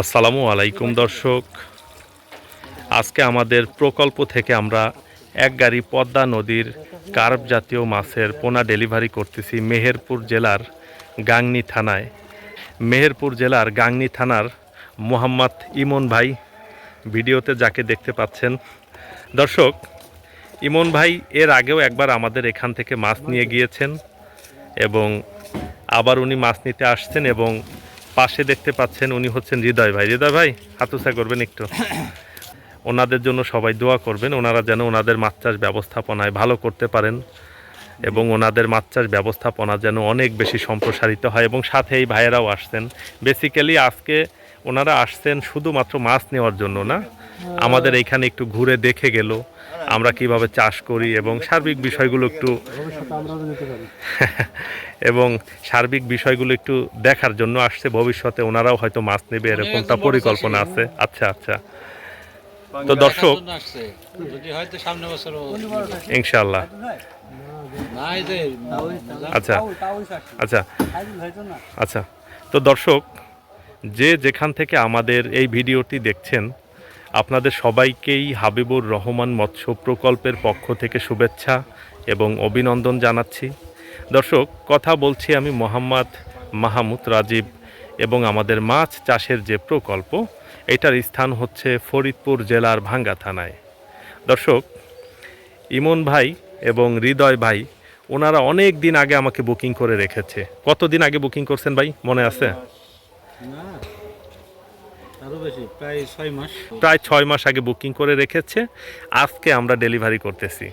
আসসালামু আলাইকুম, দর্শক। আজকে আমাদের প্রকল্প থেকে আমরা এক গাড়ি পদ্মা নদীর কার্প জাতীয় মাছের পোনা ডেলিভারি করতেছি মেহেরপুর জেলার গাংনি থানায়। মেহেরপুর জেলার গাংনি থানার মোহাম্মদ ইমন ভাই ভিডিওতে যাকে দেখতে পাচ্ছেন। দর্শক, ইমন ভাই এর আগেও একবার আমাদের এখান থেকে মাছ নিয়ে গিয়েছেন এবং আবার উনি মাছ নিতে আসছেন এবং পাশে দেখতে পাচ্ছেন উনি হচ্ছেন হৃদয় ভাই। হৃদয় ভাই হাতুসা করবেন একটু। ওনাদের জন্য সবাই দোয়া করবেন ওনারা যেন ওনাদের মাছ চাষ ব্যবস্থাপনায় ভালো করতে পারেন এবং ওনাদের মাছ চাষ ব্যবস্থাপনা যেন অনেক বেশি সম্প্রসারিত হয় এবং সাথে এই ভাইয়েরাও আসছেন। বেসিক্যালি আজকে ওনারা আসছেন শুধুমাত্র মাছ নেওয়ার জন্য না আমাদের এইখানে একটু ঘুরে দেখে গেল আমরা কীভাবে চাষ করি এবং সার্বিক বিষয়গুলো একটু এবং সার্বিক বিষয়গুলো একটু দেখার জন্য আসছে। ভবিষ্যতে ওনারাও হয়তো মাছ নেবে এরকমটা পরিকল্পনা আছে। আচ্ছা আচ্ছা। তো দর্শক যদি হয়তো সামনে বছর ইনশাল্লাহ আচ্ছা আচ্ছা। আচ্ছা তো দর্শক যে যেখান থেকে আমাদের এই ভিডিওটি দেখছেন আপনাদের সবাইকেই হাবিবুর রহমান মৎস্য প্রকল্পের পক্ষ থেকে শুভেচ্ছা এবং অভিনন্দন জানাচ্ছি। দর্শক, কথা বলছি আমি মোহাম্মদ মাহমুদ রাজীব এবং আমাদের মাছ চাষের যে প্রকল্প, এটার স্থান হচ্ছে ফরিদপুর জেলার ভাঙ্গা থানায়। দর্শক, ইমন ভাই এবং হৃদয় ভাই, ওনারা অনেক দিন আগে আমাকে বুকিং করে রেখেছে। কতদিন আগে বুকিং করছেন ভাই, মনে আছে? প্রায় ছয় মাস। আগে বুকিং করে রেখেছে। আজকে আমরা ডেলিভারি করতেছি।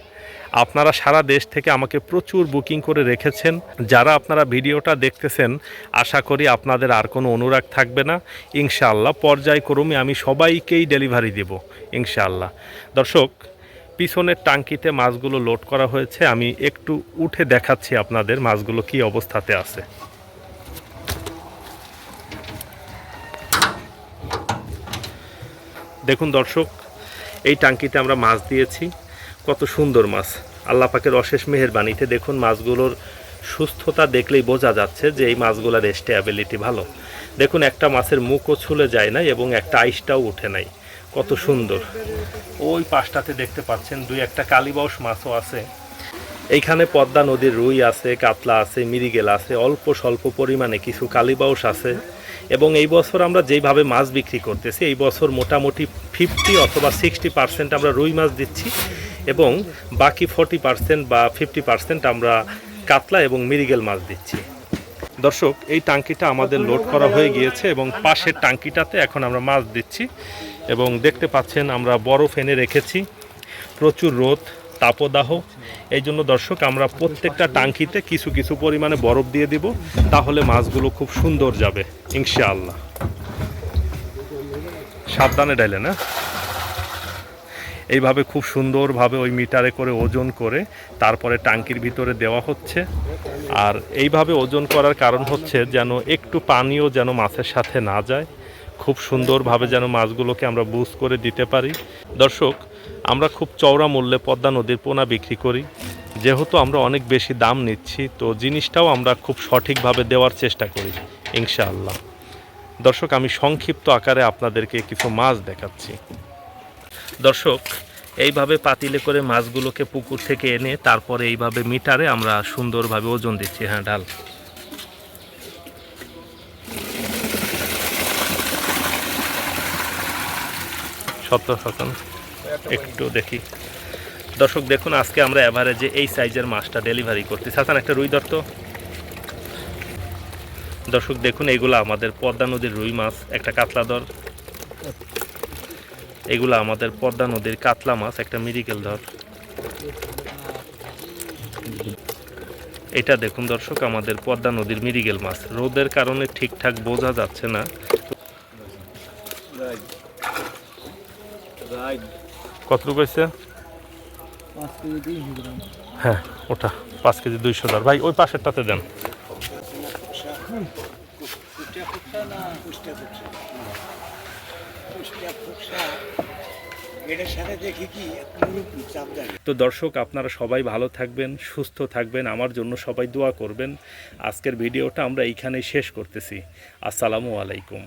আপনারা সারা দেশ থেকে আমাকে প্রচুর বুকিং করে রেখেছেন। যারা আপনারা ভিডিওটা দেখতেছেন, আশা করি আপনাদের আর কোনো অনুরাগ থাকবে না। ইনশাআল্লাহ পর্যায়ক্রমে আমি সবাইকেই ডেলিভারি দেব, ইনশাআল্লাহ। দর্শক, পিছনের টাঙ্কিতে মাছগুলো লোড করা হয়েছে। আমি একটু উঠে দেখাচ্ছি আপনাদের মাছগুলো কি অবস্থাতে আছে। দেখুন দর্শক, এই টাঙ্কিতে আমরা মাছ দিয়েছি। কত সুন্দর মাছ। আল্লাহ পাকের অশেষ মেহেরবানিতে দেখুন মাছগুলোর সুস্থতা দেখলেই বোঝা যাচ্ছে যে এই মাছগুলোর স্টেবিলিটি ভালো। দেখুন, একটা মাছের মুখও ছুলে যায় না এবং একটা আইসটাও উঠে নাই। কত সুন্দর। ওই পাশটাতে দেখতে পাচ্ছেন দুই একটা কালীবাউস মাছও আছে। এইখানে পদ্মা নদীর রুই আছে, কাতলা আছে, মিরিগেল আছে, অল্প স্বল্প পরিমাণে কিছু কালীবাউস আছে। এবং এই বছর আমরা যেইভাবে মাছ বিক্রি করতেছি, এই বছর মোটামুটি ফিফটি অথবা সিক্সটি পার্সেন্ট আমরা রুই মাছ দিচ্ছি এবং বাকি ফর্টি পার্সেন্ট বা ফিফটি পার্সেন্ট আমরা কাতলা এবং মিরিগেল মাছ দিচ্ছি। দর্শক, এই টাঙ্কিটা আমাদের লোড করা হয়ে গিয়েছে এবং পাশের টাঙ্কিটাতে এখন আমরা মাছ দিচ্ছি এবং দেখতে পাচ্ছেন আমরা বরফ এনে রেখেছি। প্রচুর রোদ। তাপদাহ। এই জন্য দর্শক, আমরা প্রত্যেকটা টাঙ্কিতে কিছু কিছু পরিমাণে বরফ দিয়ে দিব, তাহলে মাছগুলো খুব সুন্দর যাবে, ইনশাআল্লাহ। সাবধানে ডাইলে না? এইভাবে খুব সুন্দরভাবে ওই মিটারে করে ওজন করে তারপরে টাঙ্কির ভিতরে দেওয়া হচ্ছে। আর এইভাবে ওজন করার কারণ হচ্ছে যেন একটু পানিও যেন মাছের সাথে না যায়। খুব সুন্দরভাবে যেন মাছগুলোকে আমরা বুঝ করে দিতে পারি। দর্শক আমরা খুব চওড়া মূল্যে পদ্মা নদীর পোনা বিক্রি করি। যেহেতু আমরা অনেক বেশি দাম নিচ্ছি, তো জিনিসটাও আমরা খুব সঠিকভাবে দেওয়ার চেষ্টা করি, ইনশাআল্লাহ। দর্শক, আমি সংক্ষিপ্ত আকারে আপনাদেরকে কিছু মাছ দেখাচ্ছি। দর্শক, এইভাবে পাতিলে করে মাছগুলোকে পুকুর থেকে এনে তারপরে এইভাবে মিটারে আমরা সুন্দরভাবে ওজন দিচ্ছি। হ্যাঁ ডাল সত্তর শতাংশ। একটু দেখি। দর্শক, দেখুন, আজকে আমরা অ্যাভারেজে এই সাইজের মাছটা ডেলিভারি করতেছি। হাসান, একটা রুই দর তো। দর্শক, দেখুন, এগুলো আমাদের পদ্মা নদীর রুই মাছ, একটা কাতলা দর এগুলো আমাদের পদ্মা নদীর কাতলা মাছ, একটা মিরিকেল ধর। এটা দেখুন, দর্শক, আমাদের পদ্মা নদীর মিরিগেল মাছ। রোদের কারণে ঠিকঠাক বোঝা যাচ্ছে না। কতটুকু হয়েছে হ্যাঁ ওটা পাঁচ কেজি দুইশো ধর ভাই ওই পাশেরটাতে দেন। তো দর্শক আপনারা সবাই ভালো থাকবেন সুস্থ থাকবেন আমার জন্য সবাই দোয়া করবেন। আজকের ভিডিওটা আমরা এইখানেই শেষ করতেছি। আসসালামু আলাইকুম।